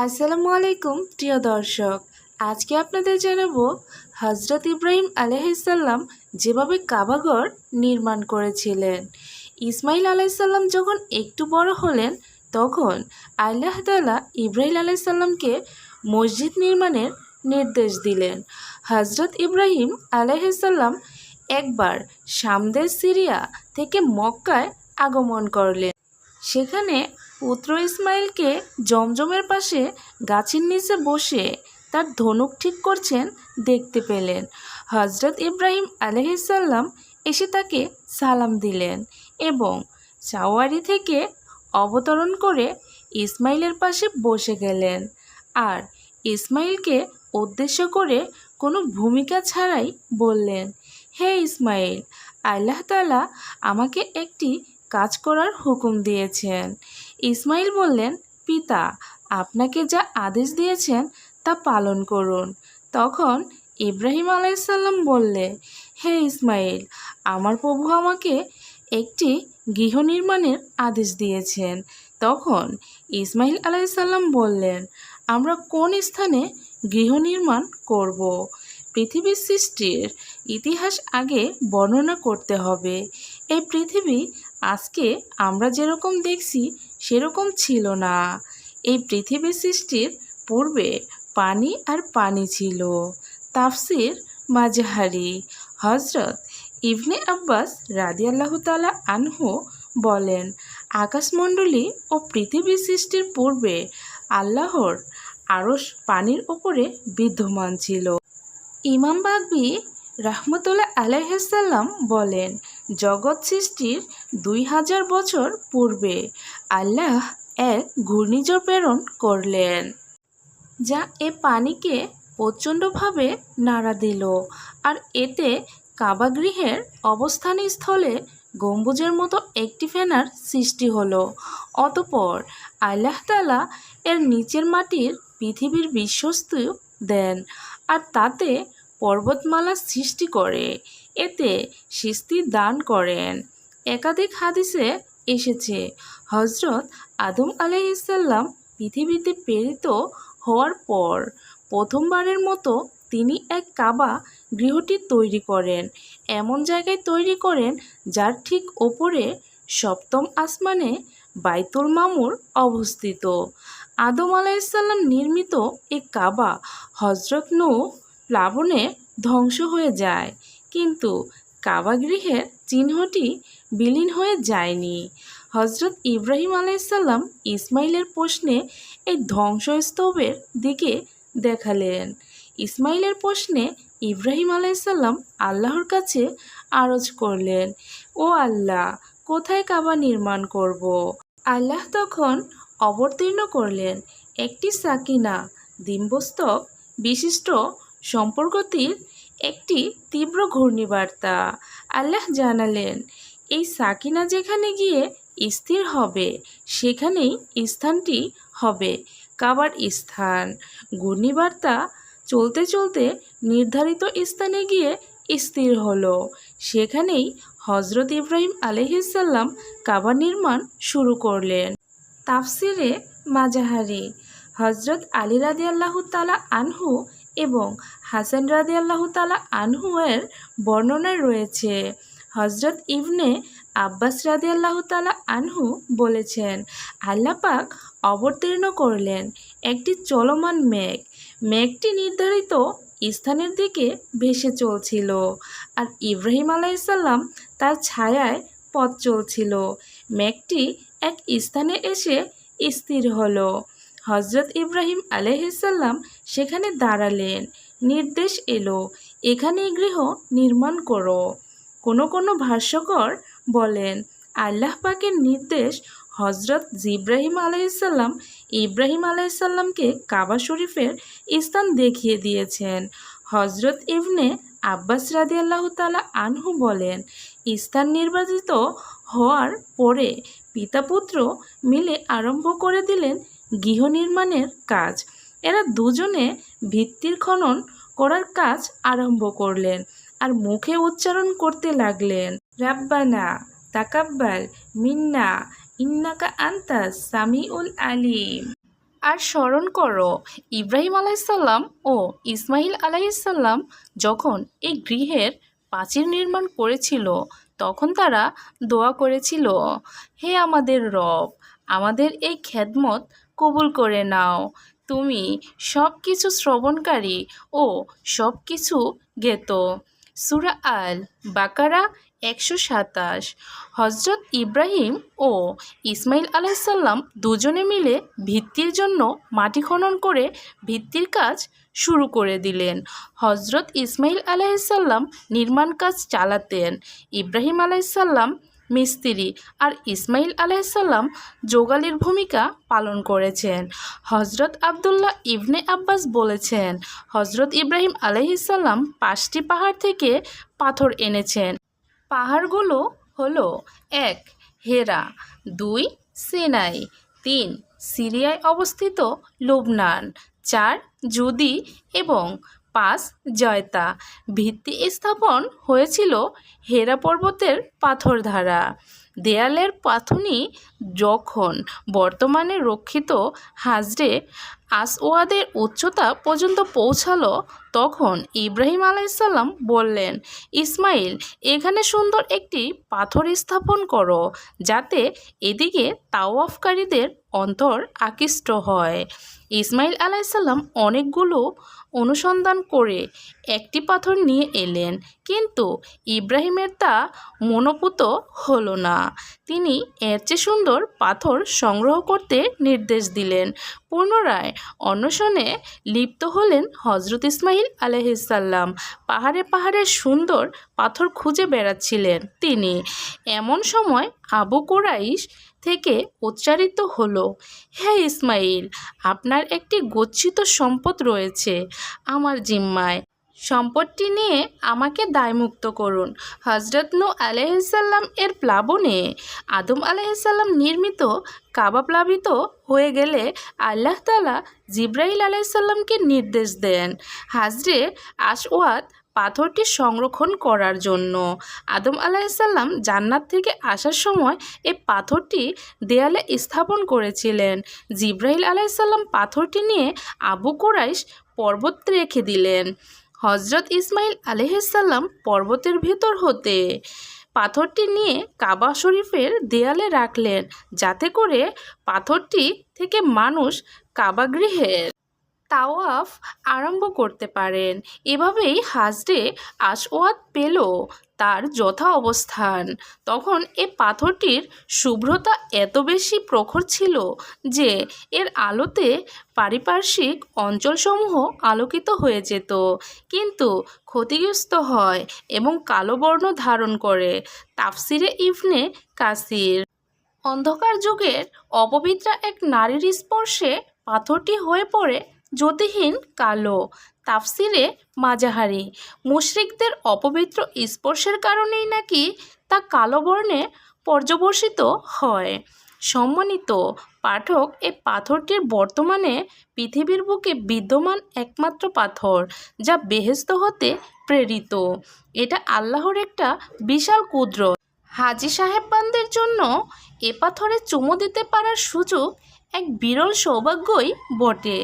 আসসালামু আলাইকুম, প্রিয় দর্শক। আজকে আপনাদের জানাব হজরত ইব্রাহিম আলহিসাল্লাম যেভাবে কাবাঘর নির্মাণ করেছিলেন। ইসমাইল আলাইসাল্লাম যখন একটু বড় হলেন, তখন আল্লাহ তালা ইব্রাহিম আলাইসাল্লামকে মসজিদ নির্মাণের নির্দেশ দিলেন। হজরত ইব্রাহিম আলাইসাল্লাম একবার সামদের সিরিয়া থেকে মক্কায় আগমন করলেন। সেখানে পুত্র ইসমাইলকে জমজমের পাশে গাছের নিচে বসে তার ধনুক ঠিক করছেন, দেখতে পেলেন। হজরত ইব্রাহিম আলহিসাল্লাম এসে তাকে সালাম দিলেন এবং চাওয়ারি থেকে অবতরণ করে ইসমাইলের পাশে বসে গেলেন। আর ইসমাইলকে উদ্দেশ্য করে কোনো ভূমিকা ছাড়াই বললেন, হে ইসমাইল, আল্লাহ তালা আমাকে একটি কাজ করার হুকুম দিয়েছেন। ইসমাইল বললেন, পিতা, আপনাকে যা আদেশ দিয়েছেন তা পালন করুন। তখন ইব্রাহিম আলাইসাল্লাম বললে, হে ইসমাইল, আমার প্রভু আমাকে একটি গৃহ নির্মাণের আদেশ দিয়েছেন। তখন ইসমাইল আলাইসাল্লাম বললেন, আমরা কোন স্থানে গৃহ নির্মাণ করব? পৃথিবীর সৃষ্টির ইতিহাস আগে বর্ণনা করতে হবে। এই পৃথিবী আজকে আমরা যেরকম দেখছি, সেরকম ছিল না। এই পৃথিবী সৃষ্টির পূর্বে পানি আর পানি ছিল। তাফসির মাজাহারি হজরত ইবনে আব্বাস রাদিয়াল্লাহু তালা আনহু বলেন, আকাশমণ্ডলী ও পৃথিবী সৃষ্টির পূর্বে আল্লাহর আরস পানির ওপরে বিদ্যমান ছিল। ইমাম বাগবি রাহমতুল্লাহ আলাইসাল্লাম বলেন জগৎ সৃষ্টির দুই হাজার বছর পূর্বে আল্লাহ এক ঘূর্ণিঝড় প্রেরণ করলেন, যা এ পানিকে প্রচণ্ডভাবে নাড়া দিল আর এতে কাবাগৃহের অবস্থানস্থলে গম্বুজের মতো একটি ফেনার সৃষ্টি হলো। অতপর আল্লাহ তালা এর নিচের মাটির পৃথিবীর বিশ্বস্ত দেন আর তাতে পর্বতমালা সৃষ্টি করে, এতে সিস্তি দান করেন। একাধিক হাদিসে এসেছে হজরত আদম আলাইসাল্লাম পৃথিবীতে প্রেরিত হওয়ার পর প্রথমবারের মতো তিনি এক কাবা গৃহটি তৈরি করেন। এমন জায়গায় তৈরি করেন যার ঠিক ওপরে সপ্তম আসমানে বাইতুল মামুর অবস্থিত। আদম আলাইসাল্লাম নির্মিত এ কাবা হজরত নৌ প্লাবনে ধ্বংস হয়ে যায়। কিন্তু কাবাগৃহের চিহ্নটি বিলীন হয়ে যায়নি। হজরত ইব্রাহিম আলাইসাল্লাম ইসমাইলের প্রশ্নে এই ধ্বংসস্তূপের দিকে দেখালেন। ইসমাইলের প্রশ্নে ইব্রাহিম আলাইসাল্লাম আল্লাহর কাছে আরজ করলেন, ও আল্লাহ, কোথায় কাবা নির্মাণ করব। আল্লাহ তখন অবতীর্ণ করলেন, একটি সাকিনা ডিম্বস্তক বিশিষ্ট সম্পর্কটির একটি তীব্র ঘূর্ণিবার্তা। আল্লাহ জানালেন, এই সাকিনা যেখানে গিয়ে স্থির হবে, সেখানেই স্থানটি হবে, কাবার স্থান। ঘূর্ণিবার্তা চলতে চলতে নির্ধারিত স্থানে গিয়ে স্থির হলো। সেখানেই হজরত ইব্রাহিম আলহিসাল্লাম কাবা নির্মাণ শুরু করলেন। তাফসিরে মাজাহারি হজরত আলী রাদি আল্লাহ তালা আনহু এবং হাসান রাদি আল্লাহ তালা আনহু এর বর্ণনায় রয়েছে। হজরত ইবনে আব্বাস রাদি আল্লাহ তালা আনহু বলেছেন আল্লাপাক অবতীর্ণ করলেন একটি চলমান মেঘ। মেঘটি নির্ধারিত স্থানের দিকে ভেসে চলছিল আর ইব্রাহিম আলাইসাল্লাম তার ছায়ায় পথ চলছিল। মেঘটি এক স্থানে এসে স্থির হলো। হজরত ইব্রাহিম আলহিসাল্লাম সেখানে দাঁড়ালেন। নির্দেশ এলো এখানে গৃহ নির্মাণ করো। কোনো কোনো ভাষ্যকর বলেন, আল্লাহ পাকের নির্দেশ হজরত জিব্রাহিম আলাইসাল্লাম ইব্রাহিম আলাইসাল্লামকে কাবা শরীফের স্থান দেখিয়ে দিয়েছেন। হজরত ইবনে আব্বাস রাদি আল্লাহ তালা আনহু বলেন, স্থান নির্বাচিত হওয়ার পরে পিতা পুত্র মিলে আরম্ভ করে দিলেন গৃহ নির্মাণের কাজ। এরা দুজনে ভিত্তির খনন করার কাজ আরম্ভ করলেন আর মুখে উচ্চারণ করতে লাগলেন। রাব্বানা, তাকাব্বাল, মিন্না, ইন্নাকা আন্তাস সামিউল আলিম। আর স্মরণ করো, ইব্রাহিম আলাইসাল্লাম ও ইসমাইল আলাইসাল্লাম যখন এই গৃহের প্রাচীর নির্মাণ করেছিল, তখন তারা দোয়া করেছিল, হে আমাদের রব, আমাদের এই খেদমত কবুল করে নাও। তুমি সব কিছু শ্রবণকারী ও সব কিছু জ্ঞেত। সুরা আল বাকারা একশো সাতাশ। হজরত ইব্রাহিম ও ইসমাইল আলাইসাল্লাম দুজনে মিলে ভিত্তির জন্য মাটি খনন করে ভিত্তির কাজ শুরু করে দিলেন। হজরত ইসমাইল আলাইসাল্লাম নির্মাণ কাজ চালাতেন। ইব্রাহিম আলাইসাল্লাম মিস্ত্রি আর ইসমাইল আলাইসাল্লাম যোগালির ভূমিকা পালন করেছেন। হজরত আবদুল্লাহ ইবনে আব্বাস বলেছেন হজরত ইব্রাহিম আলাইসাল্লাম পাঁচটি পাহাড় থেকে পাথর এনেছেন। পাহাড়গুলো হলো, এক, হেরা, দুই, সিনাই, তিন, সিরিয়ায় অবস্থিত লুবনান, চার, জুদি এবং পাঁচ জয়তা। ভিত্তি স্থাপন হয়েছিল হেরা পর্বতের পাথর দ্বারা দেয়ালের পাথুনি যখন বর্তমানে রক্ষিত হাজরে আসওয়াদের উচ্চতা পর্যন্ত পৌঁছালো, তখন ইব্রাহিম আলাইসাল্লাম বললেন, ইসমাইল, এখানে সুন্দর একটি পাথর স্থাপন করো, যাতে এদিকে তাওয়াফকারীদের অন্তর আকৃষ্ট হয়। ইসমাইল আলাইসাল্লাম অনেকগুলো অনুসন্ধান করে একটি পাথর নিয়ে এলেন। কিন্তু ইব্রাহিমের তা মনোপুত হলো না। তিনি এর চেয়ে সুন্দর পাথর সংগ্রহ করতে নির্দেশ দিলেন। পুনরায় অন্বেষণে লিপ্ত হলেন হজরত ইসমাইল আলহিসাল্লাম পাহাড়ে পাহাড়ে সুন্দর পাথর খুঁজে বেড়াচ্ছিলেন তিনি। এমন সময় আবু কুরাইশ থেকে উচ্চারিত হলো, হে ইসমাইল আপনার একটি গচ্ছিত সম্পদ রয়েছে আমার জিম্মায়। সম্পদটি নিয়ে আমাকে দায়মুক্ত করুন। হজরত নু আলহিসাল্লাম এর প্লাবনে আদম আলহিসাল্লাম নির্মিত কাবা প্লাবিত হয়ে গেলে আল্লাহ তালা জিব্রাইল আলাইসাল্লামকে নির্দেশ দেন। হাজরে আসওয়াত পাথরটি সংরক্ষণ করার জন্য। আদম আলাইসাল্লাম জান্নাত থেকে আসার সময় এই পাথরটি দেয়ালে স্থাপন করেছিলেন। জিব্রাইল আলাইসাল্লাম পাথরটি নিয়ে আবু কুরাইশ পর্বত রেখে দিলেন। হজরত ইসমাইল আলহিসাল্লাম পর্বতের ভেতর হতে পাথরটি নিয়ে কাবা শরীফের দেয়ালে রাখলেন, যাতে করে পাথরটি থেকে মানুষ কাবাগৃহের তাওয়াফ আরম্ভ করতে পারেন। এভাবেই হাজরে আসওয়াত পেল তার যথা অবস্থান। তখন এ পাথরটির শুভ্রতা এত বেশি প্রখর ছিল যে এর আলোতে পারিপার্শ্বিক অঞ্চলসমূহ আলোকিত হয়ে যেত, কিন্তু ক্ষতিগ্রস্ত হয় এবং কালো বর্ণ ধারণ করে, তাফসিরে ইভনে কাসির। অন্ধকার যুগের অপবিত্রা এক নারীর স্পর্শে পাথরটি হয়ে পড়ে জ্যোতিহীন কালো তাফসিরে মাজাহারি মুশরিকদের অপবিত্র স্পর্শের কারণেই নাকি তা কালো বর্ণে পর্যবসিত হয়। সম্মানিত পাঠক এই পাথরটির বর্তমানে পৃথিবীর বুকে বিদ্যমান একমাত্র পাথর, যা বেহেস্ত হতে প্রেরিত। এটা আল্লাহর একটা বিশাল কুদরত। হাজি সাহেববানদের জন্য এ পাথরে চুমু দিতে পারার সুযোগ এক বিরল সৌভাগ্যই বটে।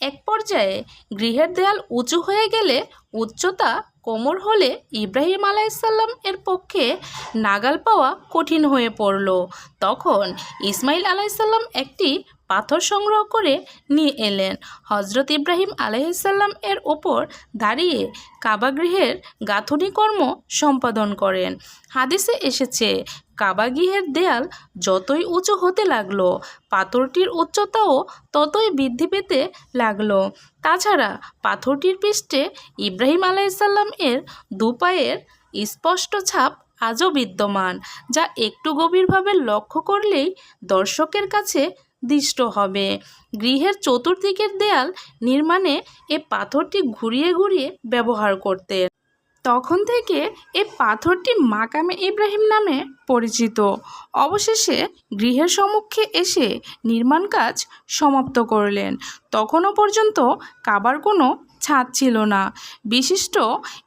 এক পর্যায়ে গৃহের দেয়াল উঁচু হয়ে গেলে উচ্চতা কোমর হলে ইব্রাহিম আলাইসাল্লাম এর পক্ষে নাগাল পাওয়া কঠিন হয়ে পড়ল। তখন ইসমাইল আলাইসাল্লাম একটি পাথর সংগ্রহ করে নিয়ে এলেন। হজরত ইব্রাহিম আলাইসাল্লাম এর ওপর দাঁড়িয়ে কাবাগৃহের গাঁথনি কর্ম সম্পাদন করেন। হাদিসে এসেছে কাবাগৃহের দেয়াল যতই উঁচু হতে লাগল, পাথরটির উচ্চতাও ততই বৃদ্ধি পেতে লাগল। তাছাড়া পাথরটির পৃষ্ঠে ইব্রাহিম আলাইসাল্লাম এর দুপায়ের স্পষ্ট ছাপ আজও বিদ্যমান, যা একটু গভীরভাবে লক্ষ্য করলেই দর্শকের কাছে দৃষ্ট হবে। গৃহের চতুর্দিকের দেয়াল নির্মাণে এ পাথরটি ঘুরিয়ে ঘুরিয়ে ব্যবহার করতেন তখন থেকে এ পাথরটি মাকামে ইব্রাহিম নামে পরিচিত। অবশেষে গৃহের সম্মুখে এসে নির্মাণ কাজ সমাপ্ত করলেন। তখনও পর্যন্ত কাবার কোনো ছাদ ছিল না। বিশিষ্ট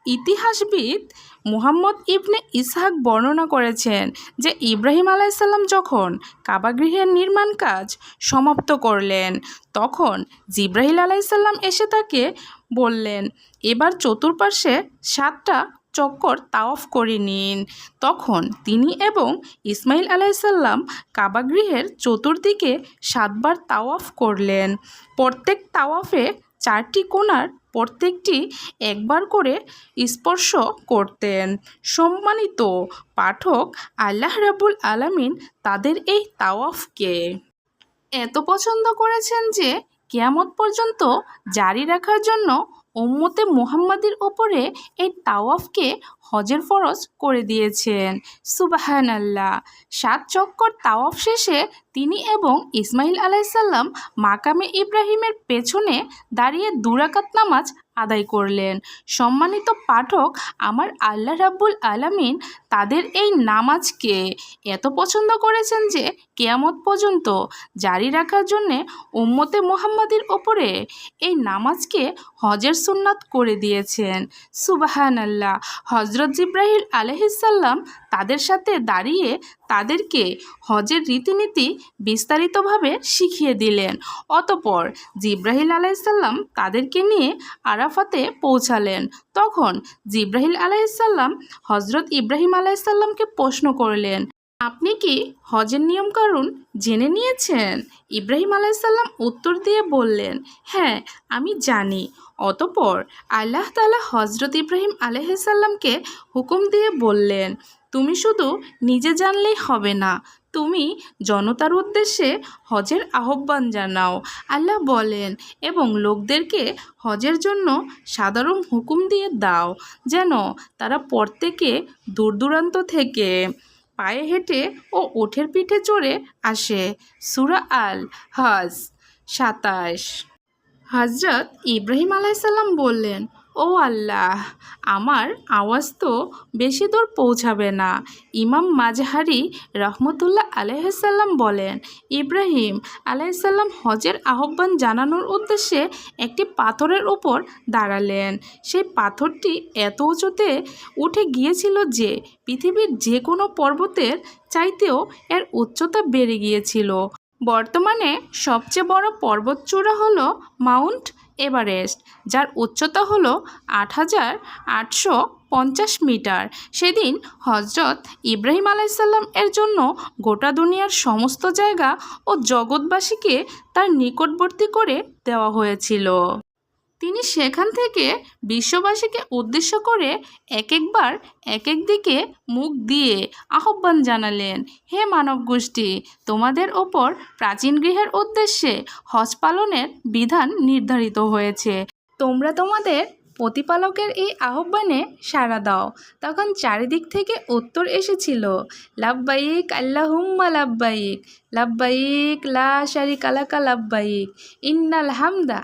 ইতিহাসবিদ মুহাম্মদ ইবনে ইসহাক বর্ণনা করেছেন যে ইব্রাহিম আলাইসাল্লাম যখন কাবাগৃহের নির্মাণ কাজ সমাপ্ত করলেন, তখন জিব্রাহিল আলাইসাল্লাম এসে তাকে বললেন, এবার চতুর্পাশে সাতটা চক্কর তাওয়াফ করে নিন। তখন তিনি এবং ইসমাইল আলাইসাল্লাম কাবাগৃহের চতুর্দিকে সাতবার তাওয়াফ করলেন। প্রত্যেক তাওয়াফে চারটি কোণার প্রত্যেকটি একবার করে স্পর্শ করতেন। সম্মানিত পাঠক আল্লাহ রাবুল আলামিন তাদের এই তাওয়াফকে এত পছন্দ করেছেন যে কেয়ামত পর্যন্ত জারি রাখার জন্য উম্মতে মুহাম্মাদির ওপরে এই তাওয়াফকে হজের ফরজ করে দিয়েছেন। সুবাহান আল্লাহ সাত চক্কর তাওয়াফ শেষে তিনি এবং ইসমাইল আলাইসাল্লাম মাকামে ইব্রাহিমের পেছনে দাঁড়িয়ে দুরাকাত নামাজ আদায় করলেন। সম্মানিত পাঠক, আমার আল্লাহ রাব্বুল আলামিন তাদের এই নামাজকে এত পছন্দ করেছেন যে কেয়ামত পর্যন্ত জারি রাখার জন্যে উম্মতে মোহাম্মদের ওপরে এই নামাজকে হজের সুন্নাত করে দিয়েছেন। সুবাহান আল্লাহ হজরত জিব্রাহিল আলহিসাল্লাম তাদের সাথে দাঁড়িয়ে তাদেরকে হজের রীতিনীতি বিস্তারিতভাবে শিখিয়ে দিলেন। অতপর জিব্রাহিল আলাইসাল্লাম তাদেরকে নিয়ে আরাফাতে পৌঁছালেন। তখন জিব্রাহিল আলাইসাল্লাম হজরত ইব্রাহিম আলাইসাল্লামকে প্রশ্ন করলেন আপনি কি হজের নিয়মকানুন জেনে নিয়েছেন? ইব্রাহিম আলাইসাল্লাম উত্তর দিয়ে বললেন হ্যাঁ আমি জানি। অতপর আল্লাহ তালা হজরত ইব্রাহিম আলহিসাল্লামকে হুকুম দিয়ে বললেন, তুমি শুধু নিজে জানলেই হবে না, তুমি জনতার উদ্দেশ্যে হজের আহ্বান জানাও। আল্লাহ বলেন, এবং লোকদেরকে হজের জন্য সাধারণ হুকুম দিয়ে দাও, যেন তারা প্রত্যেকে দূর দূরান্ত থেকে পায়ে হেঁটে ও ওঠের পিঠে চড়ে আসে সুরা আল হজ সাতাশ। হজরত ইব্রাহিম আলাইসাল্লাম বললেন ও আল্লাহ, আমার আওয়াজ তো বেশি দূর পৌঁছাবে না। ইমাম মাজহারি রহমতুল্লাহ আলাইসাল্লাম বলেন, ইব্রাহিম আলাইসাল্লাম হজের আহ্বান জানানোর উদ্দেশ্যে একটি পাথরের উপর দাঁড়ালেন। সেই পাথরটি এত উঁচুতে উঠে গিয়েছিল যে পৃথিবীর যে কোনো পর্বতের চাইতেও এর উচ্চতা বেড়ে গিয়েছিল। বর্তমানে সবচেয়ে বড় পর্বতচূড়া হলো মাউন্ট এভারেস্ট, যার উচ্চতা হল আট হাজার আটশো পঞ্চাশ মিটার। সেদিন হজরত ইব্রাহিম আলাইসাল্লাম এর জন্য গোটা দুনিয়ার সমস্ত জায়গা ও জগৎবাসীকে তার নিকটবর্তী করে দেওয়া হয়েছিল। তিনি সেখান থেকে বিশ্ববাসীকে উদ্দেশ্য করে এক একবার এক এক দিকে মুখ দিয়ে আহ্বান জানালেন, হে মানব গোষ্ঠী তোমাদের ওপর প্রাচীন গৃহের উদ্দেশ্যে হজ পালনের বিধান নির্ধারিত হয়েছে। তোমরা তোমাদের প্রতিপালকের এই আহ্বানে সাড়া দাও। তখন চারিদিক থেকে উত্তর এসেছিল, লাব্বাইক, আল্লাহুম্মা লাব্বাইক লাভবাইক লা শারিক আলাকা লাব্বাইক, ইন্নাল হামদা।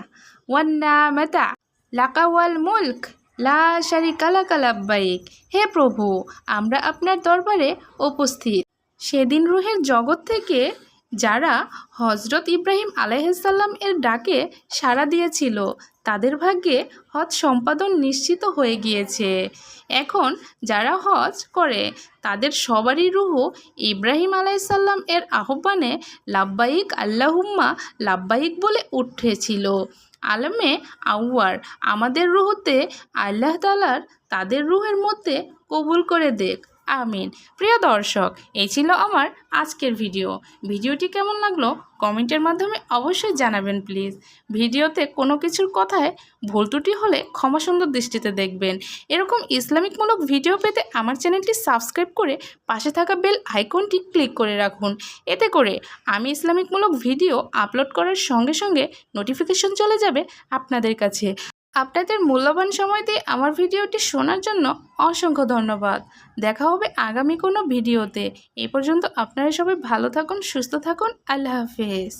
ওয়ান্না মেতা লাকাওয়াল মুলক লা শারিকা লাকা লাব্বাইক হে প্রভু আমরা আপনার দরবারে উপস্থিত। সেদিন রুহের জগৎ থেকে যারা হজরত ইব্রাহিম আলাইসাল্লাম এর ডাকে সাড়া দিয়েছিল, তাদের ভাগ্যে হজ সম্পাদন নিশ্চিত হয়ে গিয়েছে। এখন যারা হজ করে, তাদের সবারই রুহু ইব্রাহিম আলাইসাল্লাম এর আহ্বানে লাব্বাইক আল্লাহুম্মা লাব্বাইক বলে উঠেছিল। আলমে আউয়ার আমাদের রুহতে আল্লাহ তালার তাদের রুহের মধ্যে কবুল করে দেখ। আমিন। প্রিয় দর্শক, এই ছিল আমার আজকের ভিডিও। ভিডিওটি কেমন লাগল কমেন্টের মাধ্যমে অবশ্যই জানাবেন, প্লিজ। ভিডিওতে কোনো কিছুর কথায় ভুল ত্রুটি হলে ক্ষমা সুন্দর দৃষ্টিতে দেখবেন। এরকম ইসলামিকমূলক ভিডিও পেতে আমার চ্যানেলটি সাবস্ক্রাইব করে পাশে থাকা বেল আইকনটি ক্লিক করে রাখুন। এতে করে আমি ইসলামিকমূলক ভিডিও আপলোড করার সঙ্গে সঙ্গে নোটিফিকেশন চলে যাবে আপনাদের কাছে। আপনাদের মূল্যবান সময় দিয়ে আমার ভিডিওটি শোনার জন্য অসংখ্য ধন্যবাদ। দেখা হবে আগামী কোনো ভিডিওতে। এ পর্যন্ত আপনারা সবাই ভালো থাকুন, সুস্থ থাকুন। আল্লাহ হাফেজ।